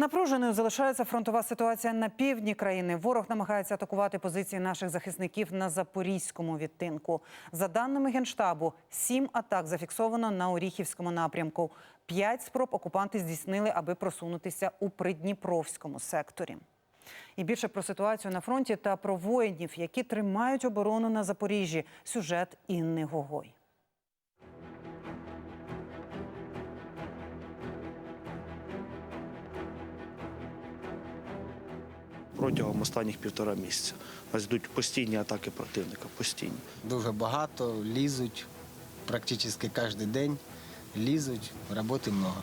Напруженою залишається фронтова ситуація на півдні країни. Ворог намагається атакувати позиції наших захисників на запорізькому відтинку. За даними генштабу, сім атак зафіксовано на Оріхівському напрямку. П'ять спроб окупанти здійснили, аби просунутися у придніпровському секторі. І більше про ситуацію на фронті та про воїнів, які тримають оборону на Запоріжжі. Сюжет Інни Гогой. Протягом останніх півтора місяця. У нас йдуть постійні атаки противника, постійні. Дуже багато, лізуть практично кожен день. Лізуть, роботи много.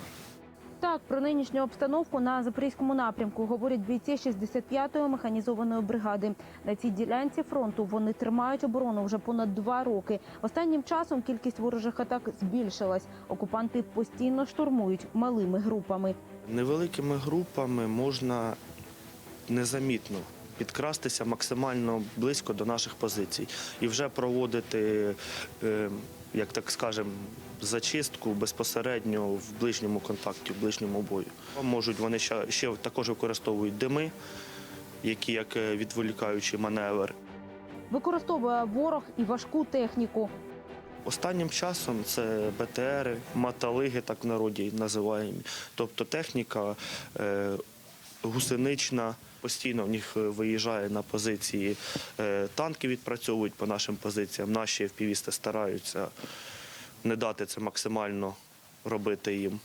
Так, про нинішню обстановку на запорізькому напрямку говорять бійці 65-ї механізованої бригади. На цій ділянці фронту вони тримають оборону вже понад два роки. Останнім часом кількість ворожих атак збільшилась. Окупанти постійно штурмують малими групами. Невеликими групами можна незамітно підкрастися максимально близько до наших позицій і вже проводити, е, як так скажемо, зачистку безпосередньо в ближньому контакті, в ближньому бою. Можуть вони ще, ще також використовують дими, які як е, відволікаючий маневр. Використовує ворог і важку техніку. Останнім часом це БТРи, маталиги, так в народі називаємо. Тобто техніка е, гусенична. Постійно в них виїжджає на позиції е, танки, відпрацьовують по нашим позиціям. Наші впівісти стараються не дати це максимально робити їм.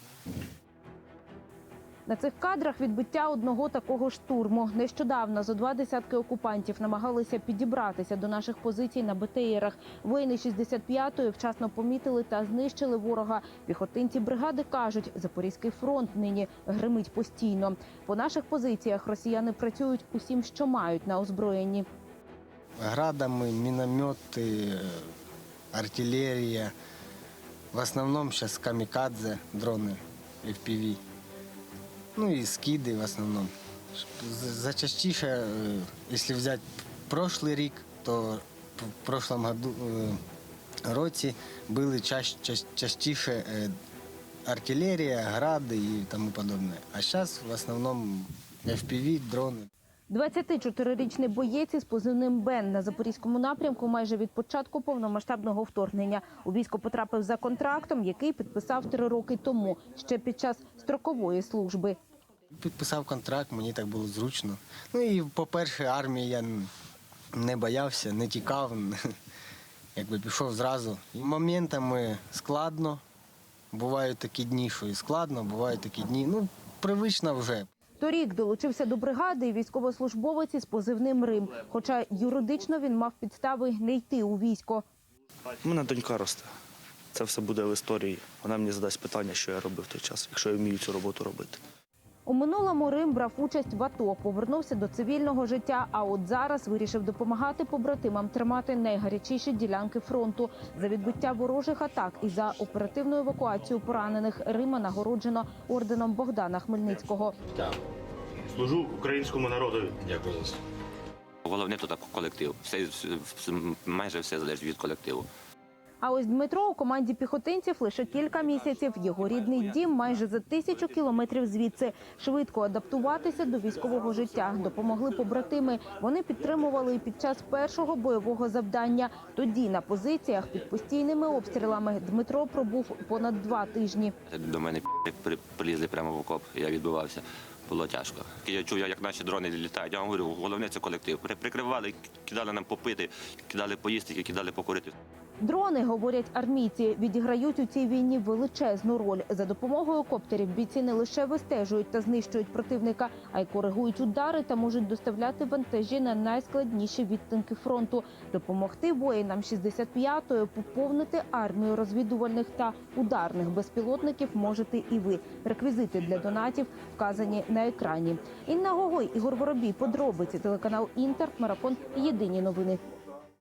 На цих кадрах відбиття одного такого штурму. Нещодавно зо два десятки окупантів намагалися підібратися до наших позицій на БТРах. Воїни 65-ї вчасно помітили та знищили ворога. Піхотинці бригади кажуть, Запорізький фронт нині гримить постійно. По наших позиціях росіяни працюють усім, що мають на озброєнні. Градами, міномети, артилерія. В основному зараз камікадзе, дрони FPV. Ну і скиди в основному. Зачастіше, е, якщо взяти прошлий рік, то в прошлому году, е, році були частіше е, артилерія, гради і тому подобне. А зараз в основному FPV, дрони. 24-річний боєць із позивним Бен на запорізькому напрямку майже від початку повномасштабного вторгнення. У військо потрапив за контрактом, який підписав три роки тому, ще під час строкової служби. Підписав контракт, мені так було зручно. Ну і, по-перше, армії я не боявся, не тікав, якби пішов зразу. І моментами складно. Бувають такі дні, що і складно, бувають такі дні. Ну, привично вже. Торік долучився до бригади і військовослужбовець із позивним Рим. Хоча юридично він мав підстави не йти у військо. У мене донька росте. Це все буде в історії. Вона мені задасть питання, що я робив в той час, якщо я вмію цю роботу робити. У минулому Рим брав участь в АТО, повернувся до цивільного життя. А от зараз вирішив допомагати побратимам тримати найгарячіші ділянки фронту. За відбиття ворожих атак і за оперативну евакуацію поранених Рима нагороджено орденом Богдана Хмельницького. Служу українському народу. Дякую за це. Головне тут колектив. Все, все- майже все залежить від колективу. А ось Дмитро у команді піхотинців лише кілька місяців. Його рідний дім майже за тисячу кілометрів звідси. Швидко адаптуватися до військового життя допомогли побратими. Вони підтримували і під час першого бойового завдання. Тоді на позиціях під постійними обстрілами Дмитро пробув понад два тижні. До мене прилізли прямо в окоп, я відбивався. Було тяжко. Я чув, як наші дрони літають. Я вам говорю, головне це колектив. Прикривали, кидали нам попити, кидали поїсти, кидали покурити. Дрони, говорять армійці, відіграють у цій війні величезну роль. За допомогою коптерів бійці не лише вистежують та знищують противника, а й коригують удари та можуть доставляти вантажі на найскладніші відтинки фронту. Допомогти воїнам 65-ї поповнити армію розвідувальних та ударних безпілотників можете і ви. Реквізити для донатів вказані на екрані. Інна Гогой, Ігор Воробій, подробиці телеканал Інтер, марафон. Єдині новини.